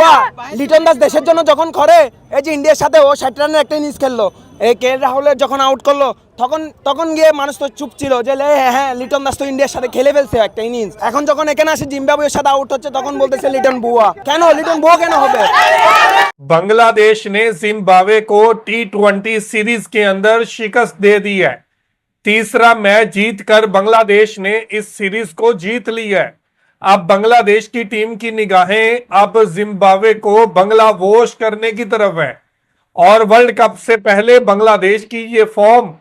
বুয়া লিটন দাস দেশের জন্য যখন করে এই যে ইন্ডিয়ার সাথে ও ষাট রানের একটা ইনিংস খেললো এই কে এল রাহুলের যখন আউট করলো তখন তখন গিয়ে মানুষ তো চুপ ছিল যে লে, হ্যাঁ হ্যাঁ লিটন দাস তো ইন্ডিয়ার সাথে খেলে ফেলছে একটা ইনিংস এখন যখন এখানে আসে জিম্বাবুয়ের সাথে আউট হচ্ছে তখন বলতেছে লিটন বুয়া কেন লিটন বুয়া কেন হবে बांग्लादेश ने जिम्बाब्वे को टी ट्वेंटी सीरीज के अंदर शिकस्त दे दी है तीसरा मैच जीतकर बांग्लादेश ने इस सीरीज को जीत ली है अब बांग्लादेश की टीम की निगाहें अब जिम्बाब्वे को बांग्लावोश करने की तरफ़ है। और वर्ल्ड कप से पहले बांग्लादेश की ये फॉर्म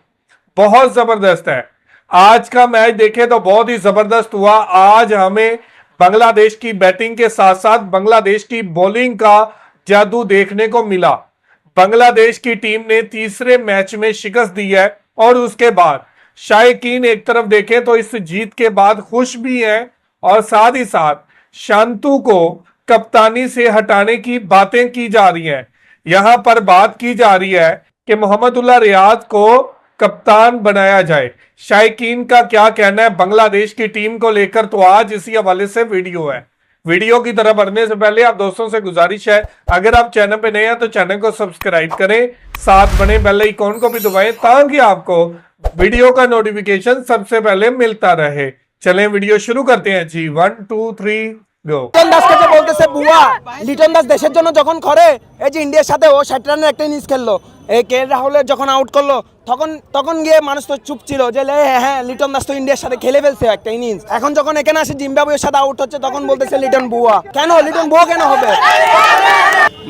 बहुत ज़बरदस्त है। आज का मैच देखें तो बहुत ही ज़बरदस्त हुआ। आज हमें बांग्लादेश की बैटिंग के साथ साथ बांग्लादेश की बॉलिंग का जादू देखने को मिला। बांग्लादेश की टीम ने तीसरे मैच में शिकस्त दी है और उसके बाद शायकीन एक तरफ़ देखें तो इस जीत के बाद खुश भी हैं और साथ ही साथ शांतु को कप्तानी से हटाने की बातें की जा रही हैं। यहाँ पर बात की जा रही है कि मोहम्मदुल्लाह रियाज को कप्तान बनाया जाए। शायकीन का क्या कहना है? बांग्लादेश की टीम को लेकर तो आज इसी हवाले से वीडियो है। वीडियो की तरफ़ बढ़ने से पहले आप दोस्तों से गुजारिश है, अगर आप चैनल पे नए हैं तो चैनल को सब्सक्राइब करें, साथ बने बेल आइकॉन को भी दबाएँ, ताकि आपको वीडियो का नोटिफिकेशन सबसे पहले मिलता रहे। चलें वीडियो शुरू करते हैं जी one two three go Liton দাসকে যে বলতেছে বুয়া লিটন দাস দেশের জন্য যখন করে এই যে ইন্ডিয়ার সাথে ও ষাট রানের একটা ইনিংস খেললো এই কে এল রাহুলের যখন আউট করলো তখন তখন গিয়ে মানুষ তো চুপ ছিল যে লে, হ্যাঁ হ্যাঁ লিটন দাস তো ইন্ডিয়ার সাথে খেলে ফেলছে একটা ইনিংস এখন যখন এখানে আসে জিম্বাবুয়ের সাথে আউট হচ্ছে তখন বলতেছে লিটন বুয়া। কেন? লিটন বুয়া কেন হবে?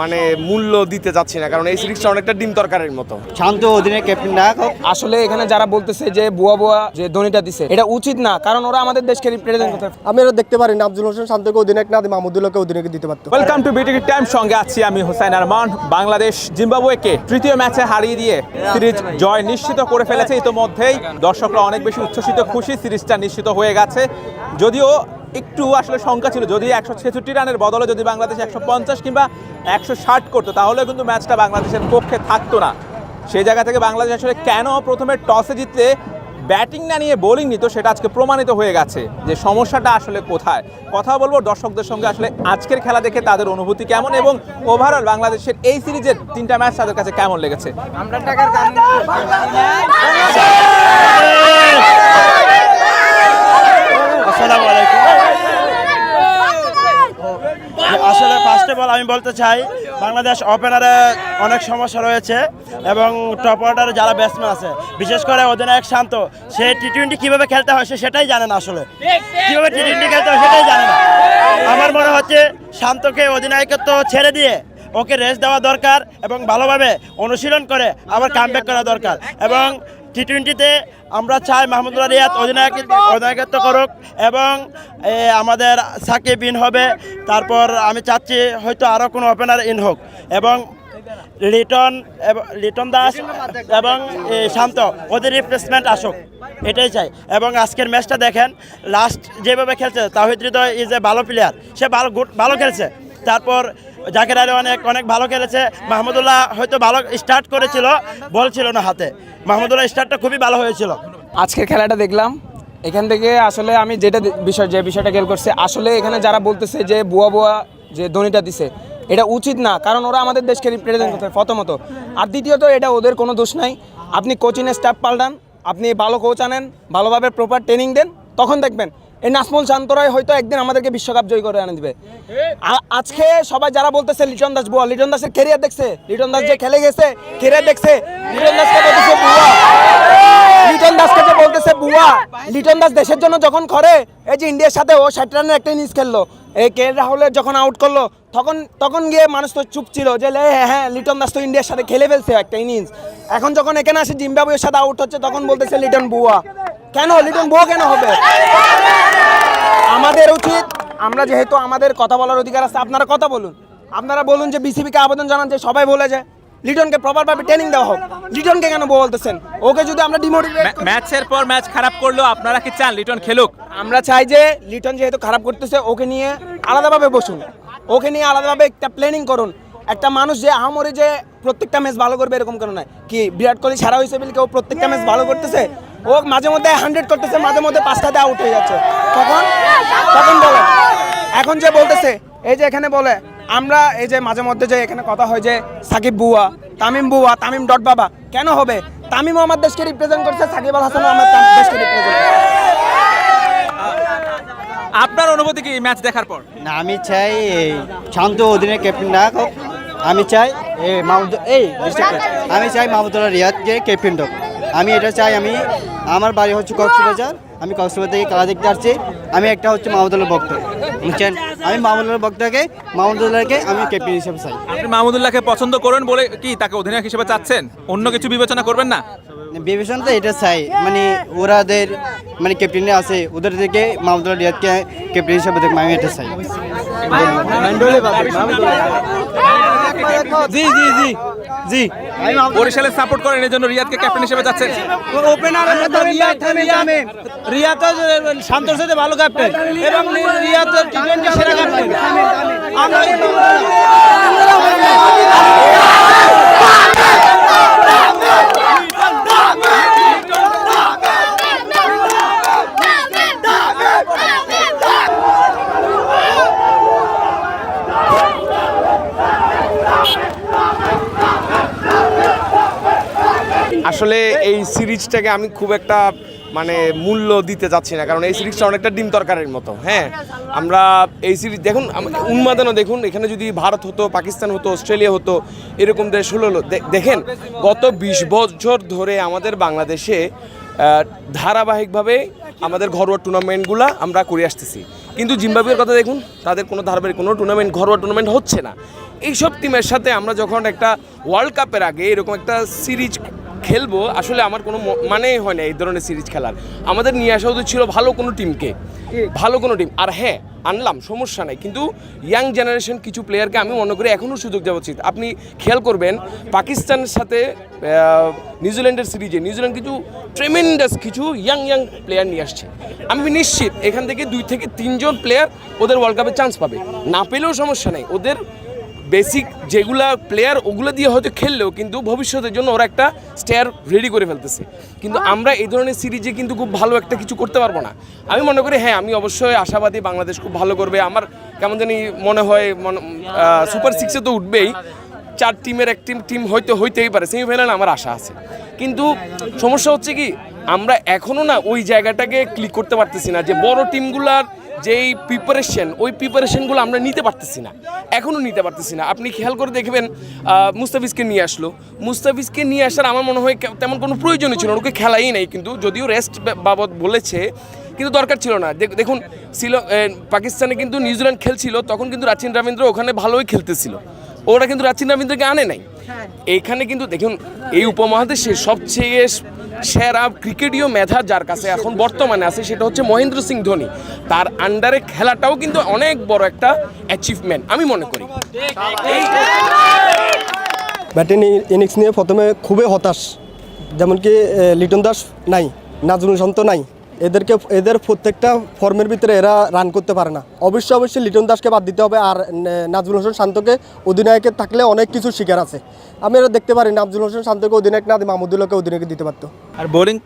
মানে মূল্য দিতে যাচ্ছি না কারণ এই সিরিজটা অনেকটা ডিম তরকারির মতো। শান্ত অধীনে ক্যাপ্টেন না আসলে এখানে যারা বলতেছে যে বুয়া বুয়া যে ধোনিটা দিছে এটা উচিত না কারণ ওরা আমাদের দেশকে রিপ্রেজেন্ট করতে আমি এটা দেখতে পারি না আব্দুল হোসেন শান্তকে অধিনায়ক না মাহমুদুল্লাহকে অধিনায়ক দিতে পারতো। ওয়েলকাম টু বিটিভি টাইম সঙ্গে আছি আমি হোসাইন আরমান। বাংলাদেশ জিম্বাবুয়েকে তৃতীয় ম্যাচে হারিয়ে দিয়ে সিরিজ জয় নিশ্চিত করে ফেলেছে ইতোমধ্যেই। দর্শকরা অনেক বেশি উচ্ছ্বসিত, খুশি, সিরিজটা নিশ্চিত হয়ে গেছে। যদিও একটু আসলে শঙ্কা ছিল, যদি একশো ছেষট্টি রানের বদলে যদি বাংলাদেশ একশো পঞ্চাশ কিংবা একশো ষাট করতো, তাহলে কিন্তু ম্যাচটা বাংলাদেশের পক্ষে থাকতো না। সেই জায়গা থেকে বাংলাদেশ আসলে কেন প্রথমে টসে জিতলে ব্যাটিং না নিয়ে বোলিং নিত সেটা আজকে প্রমাণিত হয়ে গেছে যে সমস্যাটা আসলে কোথায়। কথা বলব দর্শকদের সঙ্গে আসলে আজকের খেলা দেখে তাদের অনুভূতি কেমন এবং ওভারঅল বাংলাদেশের এই সিরিজের তিনটা ম্যাচ তাদের কাছে কেমন লেগেছে? আসসালামু আলাইকুম। আসলে ফার্স্ট অফ অল আমি বলতে চাই বাংলাদেশ ওপেনারে অনেক সমস্যা রয়েছে এবং টপ অর্ডারে যারা ব্যাটসম্যান আছে, বিশেষ করে অধিনায়ক শান্ত, সে টি টোয়েন্টি কীভাবে খেলতে হয় সে সেটাই জানে না আসলে। কীভাবে টি টোয়েন্টি খেলতে হয় সেটাই জানে না। আমার মনে হচ্ছে শান্তকে অধিনায়কত্ব ছেড়ে দিয়ে ওকে রেস্ট দেওয়া দরকার এবং ভালোভাবে অনুশীলন করে আবার কামব্যাক করা দরকার। এবং টি টোয়েন্টিতে আমরা চাই মাহমুদুল্লাহ রিয়াদ অধিনায়ক অধিনায়কত্ব করুক এবং আমাদের সাকিব ইন হবে। তারপর আমি চাচ্ছি হয়তো আরও কোনো ওপেনার ইন হোক। এবং লিটন লিটন দাস এবং শান্ত, ওদের রিপ্লেসমেন্ট আসুক। এটাই চাই। এবং আজকের ম্যাচটা দেখেন লাস্ট যেভাবে খেলছে, তাহিদ হৃদয় ইজ এ ভালো প্লেয়ার সে ভালো গুড ভালো খেলছে। তারপর জাকের আলী অনেক অনেক ভালো খেলেছে। মাহমুদুল্লাহ হয়তো ভালো স্টার্ট করেছিল, বল ছিল না হাতে। মাহমুদুল্লাহ স্টার্টটা খুবই ভালো হয়েছিল। আজকের খেলাটা দেখলাম। এখান থেকে আসলে আমি যেটা বিষয়, যে বিষয়টা খেয়াল করছি, আসলে এখানে যারা বলতেছে যে বুয়া বুয়া যে ধোনিটা দিছে, এটা উচিত না, কারণ ওরা আমাদের দেশকে রিপ্রেজেন্ট করতে প্রথমত। আর দ্বিতীয়ত, এটা ওদের কোনো দোষ নাই। আপনি কোচিংয়ের স্টাফ পাল্টান, আপনি ভালো কোচ আনেন, ভালোভাবে প্রপার ট্রেনিং দেন, তখন দেখবেন এই নাসমুল শান্তরায় হয়তো একদিন আমাদেরকে বিশ্বকাপ জয় করে এনে দিবে। আজকে সবাই যারা বলতেছে লিটন দাস বুয়া, লিটন দাসের কেরিয়ার দেখছে, লিটন দাস যে খেলে গেছে কেরিয়ার দেখছে, লিটন দাসকে বলতেছে বুয়া। লিটন দাসকে যে বলতেছে বুয়া, লিটন দাস দেশের জন্য যখন করে, এই যে ইন্ডিয়ার সাথে ও ষাট রানের একটা ইনিংস খেললো, এই কে রাহুলের যখন আউট করল, তখন তখন গিয়ে মানুষ তো চুপ ছিল যে হ্যাঁ হ্যাঁ লিটন দাস তো ইন্ডিয়ার সাথে খেলে ফেলছে একটা ইনিংস এখন যখন এখানে আসে, জিম্বাবুয়ের সাথে আউট হচ্ছে, তখন বলতেছে লিটন বুয়া। কেন? লিটন বুয়া কেন হবে? আমাদের উচিত আমরা যেহেতু আমাদের কথা বলার অধিকার আছে আপনারা কথা বলুন। আপনারা বলুন যে বিসিবিকে আবেদন জানান যে সবাই বলে যে লিটনকে প্রপার ভাবে ট্রেনিং দেওয়া হোক। লিটনকে কেন বলতেছেন? ওকে যদি আমরা ডিমোটিভেট ম্যাচের পর ম্যাচ খারাপ করল আপনারা কি চান লিটন খেলুক? আমরা চাই যে লিটন যেহেতু খারাপ করতেছে ওকে নিয়ে আলাদাভাবে বসুন। ওকে নিয়ে আলাদাভাবে একটা প্ল্যানিং করুন। একটা মানুষ যে আহামরি যে প্রত্যেকটা ম্যাচ ভালো করবে এরকম কেন নয় কি বিরাট কোহলি ছাড়া হয়েছে বলে কি ও প্রত্যেকটা ম্যাচ ভালো করতেছে? ও মাঝে মধ্যে হান্ড্রেড করতেছে মাঝে মধ্যে পাঁচটাতে আউট হয়ে যাচ্ছে। তখন তখন বলে? এখন যে বলতেছে এই যে এখানে বলে আমরা এই যে মাঝে মধ্যে যে এখানে কথা হয় যে সাকিব বুয়া তামিম বুয়া তামিম ডট বাবা কেন হবে? তামিমও আমার দেশকে রিপ্রেজেন্ট করছে সাকিব আল হাসানও আমার দেশকে রিপ্রেজেন্ট করছে। আপনার অনুভূতি কি ম্যাচ দেখার পর? না আমি চাই শান্ত অধীনের ক্যাপ্টেন না হোক আমি চাই এই মাহমুদ এই আমি চাই মাহমুদুল্লাহ রিয়াদকে ক্যাপ্টেন হোক। আমি এটা চাই আমি আমার বাড়ি হচ্ছে কক্সবাজার। আমি কক্সবাজার থেকে খেলা দেখতে আসছি। আমি একটা হচ্ছে মাহমুদুল্লাহ ভক্ত বুঝছেন? আমি মাহমুদুল্লাহ ভক্তকে মাহমুদুল্লাহকে আমি ক্যাপ্টেন হিসেবে চাই। আপনি মাহমুদুল্লাহকে পছন্দ করেন বলে কি তাকে অধিনায়ক হিসেবে চাচ্ছেন? অন্য কিছু বিবেচনা করবেন না? বিবেচনা তো এটা চাই। মানে ওরাদের মানে ক্যাপ্টেনে আছে ওদের থেকে মাহমুদুল্লাহ রিয়াদকে ক্যাপ্টেন হিসেবে দেখব আমি এটা চাই। জি জি জি জি। বরিশালের সাপোর্ট করেন এর জন্য রিয়াদকে ক্যাপ্টেন হিসেবে যাচ্ছেন। ওপেনার রিয়াদ তো শান্তর সাথে ভালো ক্যাপ্টেন এবং রিয়াদ টি টোয়েন্টি সেরা ক্যাপ্টেন আমরা সিরিজটাকে আমি খুব একটা মানে মূল্য দিতে যাচ্ছি না। কারণ এই সিরিজটা অনেকটা ডিম তরকারের মতো হ্যাঁ? আমরা এই সিরিজ, দেখুন উন্মাদনা দেখুন, এখানে যদি ভারত হতো, পাকিস্তান হতো, অস্ট্রেলিয়া হতো, এরকম দেশ হলো দেখেন, গত বিশ বছর ধরে আমাদের বাংলাদেশে ধারাবাহিকভাবে আমাদের ঘরোয়া টুর্নামেন্টগুলো আমরা করে আসতেছি। কিন্তু জিম্বাবুয়ের কথা দেখুন, তাদের কোনো ধারাবাহিক, কোনো টুর্নামেন্ট, ঘরোয়া টুর্নামেন্ট হচ্ছে না। এইসব টিমের সাথে আমরা যখন একটা ওয়ার্ল্ড কাপের আগে এরকম একটা সিরিজ খেলব আসলে আমার কোনো মানেই হয় না এই ধরনের সিরিজ খেলার। আমাদের নিয়ে আসা উচিত ছিল ভালো কোনো টিমকে। ভালো কোনো টিম। আর হ্যাঁ আনলাম সমস্যা নাই। কিন্তু ইয়াং জেনারেশন কিছু প্লেয়ারকে আমি মনে করি এখনও সুযোগ দেওয়া উচিত। আপনি খেয়াল করবেন পাকিস্তানের সাথে নিউজিল্যান্ডের সিরিজে নিউজিল্যান্ড কিছু ট্রেমেন্ডাস কিছু ইয়াং ইয়াং প্লেয়ার নিয়ে আসছে। আমি নিশ্চিত এখান থেকে দুই থেকে তিনজন প্লেয়ার ওদের ওয়ার্ল্ড কাপে চান্স পাবে। না পেলেও সমস্যা নেই। ওদের বেসিক যেগুলা প্লেয়ার ওগুলো দিয়ে হয়তো খেললেও কিন্তু ভবিষ্যতের জন্য ওরা একটা স্টেয়ার রেডি করে ফেলতেছে। কিন্তু আমরা এই ধরনের সিরিজে কিন্তু খুব ভালো একটা কিছু করতে পারব না। আমি মনে করি হ্যাঁ আমি অবশ্যই আশাবাদী বাংলাদেশ খুব ভালো করবে। আমার কেমন জানি মনে হয় সুপার সিক্সে তো উঠবেই। চার টিমের এক টিম টিম হয়তো হইতেই পারে। সেমিফাইনালে আমার আশা আছে। কিন্তু সমস্যা হচ্ছে কি আমরা এখনও না ওই জায়গাটাকে ক্লিক করতে পারতেছি না, যে বড় টিমগুলার যেই প্রিপারেশন ওই প্রিপারেশনগুলো আমরা নিতে পারতেছি না এখনও নিতে পারতেছি না। আপনি খেয়াল করে দেখবেন মুস্তাফিজকে নিয়ে আসলো। মুস্তাফিজকে নিয়ে আসার আমার মনে হয় তেমন কোনো প্রয়োজনই ছিল না, ওকে খেলাই নাই, কিন্তু যদিও রেস্ট বাবদ বলেছে, কিন্তু দরকার ছিল না। দেখ- দেখুন ছিল পাকিস্তানে কিন্তু নিউজিল্যান্ড খেলছিল, তখন কিন্তু রাচিন রবীন্দ্র ওখানে ভালোই খেলতেছিল। ওরা কিন্তু রাচিন রবীন্দ্রকে আনে নাই। এইখানে কিন্তু দেখুন এই উপমহাদেশের সবচেয়ে সেরা ক্রিকেটীয় মেধা যার কাছে এখন বর্তমানে আছে সেটা হচ্ছে মহেন্দ্র সিং ধোনি। তার আন্ডারে খেলাটাও কিন্তু অনেক বড় একটা অ্যাচিভমেন্ট আমি মনে করি। ব্যাটিং ইনিংস নিয়ে প্রথমে খুবই হতাশ যেমন কি লিটন দাস নাই নাজরুল শান্ত নাই। এদেরকে এদের প্রত্যেকটা ফর্মের ভিতরে এরা রান করতে পারে না। অবশ্যই অবশ্যই লিটন দাসকে বাদ দিতে হবে আর নে- হোসেন শান্তকে। অধিনায়কের থাকলে অনেক কিছু শিকার আছে। আমি এটা দেখতে পারি নাজরুল হোসেন শান্তকে অধিনায়ক না মাহমুদুল্লাহকে অধিনায়ক দিতে পারতো। আর বোলিং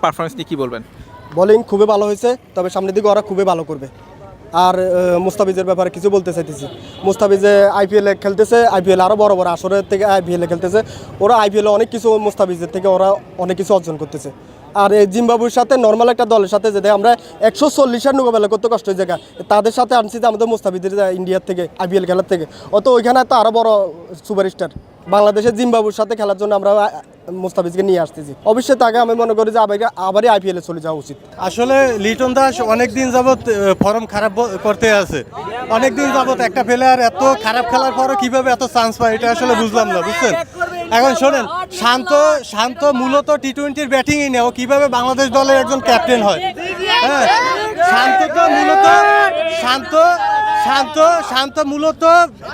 পারফরমেন্স নিয়ে কি বলবেন? বোলিং খুবই ভালো হয়েছে তবে সামনের দিকে ওরা খুবই ভালো করবে। আর মুস্তাফিজের ব্যাপারে কিছু বলতে চাইতেছি। মুস্তাফিজে আইপিএলে খেলতেছে আইপিএল আরও বড় বড় আসরের থেকে আইপিএলে খেলতেছে। ওরা আইপিএলে অনেক কিছু মুস্তাফিজের থেকে ওরা অনেক কিছু অর্জন করতেছে। আর এই জিম্বাবুর সাথে নর্মাল একটা দলের সাথে যেটা আমরা একশো চল্লিশের মোকাবেলা করতে কষ্ট হয়ে তাদের সাথে আনছি যে আমাদের মুস্তাফিজের যে ইন্ডিয়ার থেকে আইপিএল খেলার থেকে। অত ওইখানে তো আরও বড় সুপারস্টার বাংলাদেশের জিম্বাবুর সাথে খেলার জন্য আমরা মুস্তাফিজকে নিয়ে আসতেছি। অবশ্যই তাকে আমি মনে করি যে আবার, আবারই আইপিএলে চলে যাওয়া উচিত। আসলে লিটন দাস অনেক দিন যাবৎ ফর্ম খারাপ করতে আছে। অনেক দিন যাবৎ একটা প্লেয়ার এত খারাপ খেলার পরও কীভাবে এত চান্স পায়, এটা আসলে বুঝলাম না, বুঝছেন? এখন শোনেন, শান্ত শান্ত মূলত টি টোয়েন্টির ব্যাটিংই ও কীভাবে বাংলাদেশ দলের একজন ক্যাপ্টেন হয়। হ্যাঁ শান্ত তো মূলত, শান্ত শান্ত শান্ত মূলত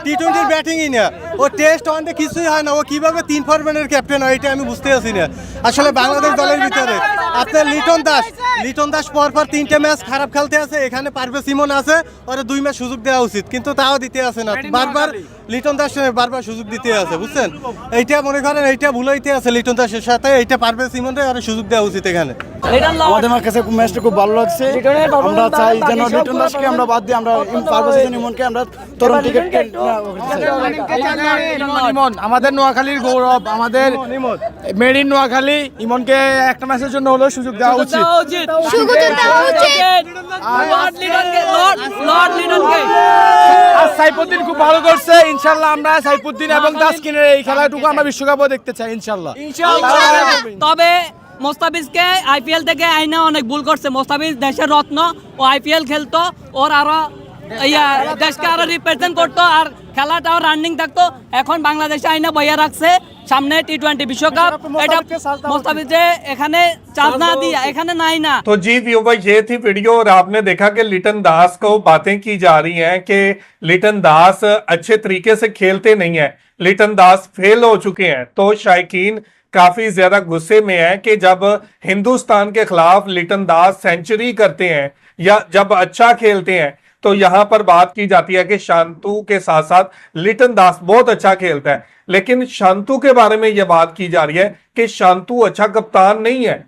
টি টোয়েন্টির ব্যাটিংই না ও টেস্ট ওয়ানডে কিছুই হয় না। ও কীভাবে তিন ফরম্যানের ক্যাপ্টেন হয় এটা আমি বুঝতে পারছি না। আসলে বাংলাদেশ দলের ভিতরে। আপনার লিটন দাস। লিটন দাস পর পর তিনটে ম্যাচ খারাপ খেলতে আছে। এখানে পারবে সিমন আছে। ওরা দুই ম্যাচ সুযোগ দেওয়া উচিত। কিন্তু তাও দিতে আছে না। বারবার লিটন দাস বারবার সুযোগ দিতে আছে বুঝছেন? এইটা মনে করেন এইটা ভুল হইতে আছে লিটন দাসের সাথে। এইটা পারবে সিমনরে আর সুযোগ দেওয়া উচিত এখানে। আমাদের আমার কাছে ম্যাচটা খুব ভালো লাগছে। আমরা চাই যেন লিটন দাসকে আমরা বাদ দিয়ে আমরা পারভেজ ইমনকে আমরা তরুণ টিকিট ইমন। আমাদের নোয়াখালীর গৌরব আমাদের মেড ইন নোয়াখালী ইমনকে একটা ম্যাচের জন্য হলেও সুযোগ দেওয়া উচিত। আর সাইফুদ্দিন খুব ভালো করছে। ইনশাল্লাহ আমরা সাইফুদ্দিন এবং তাসকিনের এই খেলাটুকু আমরা বিশ্বকাপও দেখতে চাই ইনশাল্লাহ তবে মোস্তাফিজকে আইপিএল থেকে আইনা অনেক ভুল করছে। মোস্তাফিজ দেশের রত্ন ও আইপিএল খেলতো ওর আরও ইয়া দেশকে আরও রিপ্রেজেন্ট করতো আর খেলাটাও রানিং থাকতো এখন বাংলাদেশে আইনা বইয়া রাখছে সামনে টি টোয়েন্টি বিশ্বকাপ এটা মোস্তাফিজে এখানে চান্স না দিয়া এখানে নাই না तो जी व्यूवर ये थी वीडियो और आपने देखा कि लिटन दास को बातें की जा रही हैं कि लिटन दास अच्छे तरीके से खेलते नहीं है लिटन दास फेल हो चुके हैं तो शायकीन काफी ज्यादा गुस्से में है कि जब हिंदुस्तान के खिलाफ लिटन दास सेंचुरी करते हैं या जब अच्छा खेलते हैं तो यहाँ पर बात की जाती है कि शांतु के साथ साथ लिटन दास बहुत अच्छा खेलता है। लेकिन शांतु के बारे में यह बात की जा रही है कि शांतु अच्छा कप्तान नहीं है।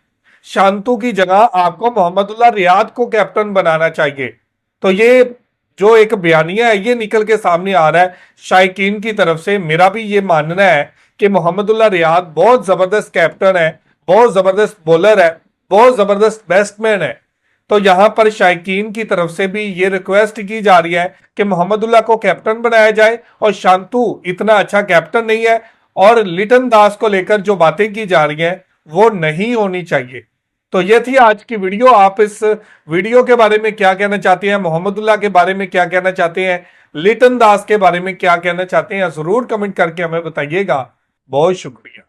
शांतु की जगह आपको मोहम्मदुल्लाह रियाद को कैप्टन बनाना चाहिए। तो ये जो एक बयानिया है, ये निकल के सामने आ रहा है। शायकीन की तरफ़ से मेरा भी ये मानना है कि मोहम्मदुल्लाह रियाद बहुत ज़बरदस्त कैप्टन है, बहुत ज़बरदस्त बॉलर है, बहुत ज़बरदस्त बैट्समैन है। तो यहाँ पर शायकीन की तरफ़ से भी ये रिक्वेस्ट की जा रही है कि मोहम्मदुल्लाह को कैप्टन बनाया जाए और शांतु इतना अच्छा कैप्टन नहीं है और लिटन दास को लेकर जो बातें की जा रही हैं, वो नहीं होनी चाहिए। तो ये थी आज की वीडियो। आप इस वीडियो के बारे में क्या कहना चाहते हैं मोहम्मदुल्लाह के बारे में क्या कहना चाहते हैं, लिटन दास के बारे में क्या कहना चाहते हैं, ज़रूर कमेंट करके हमें बताइएगा। बहुत शुक्रिया।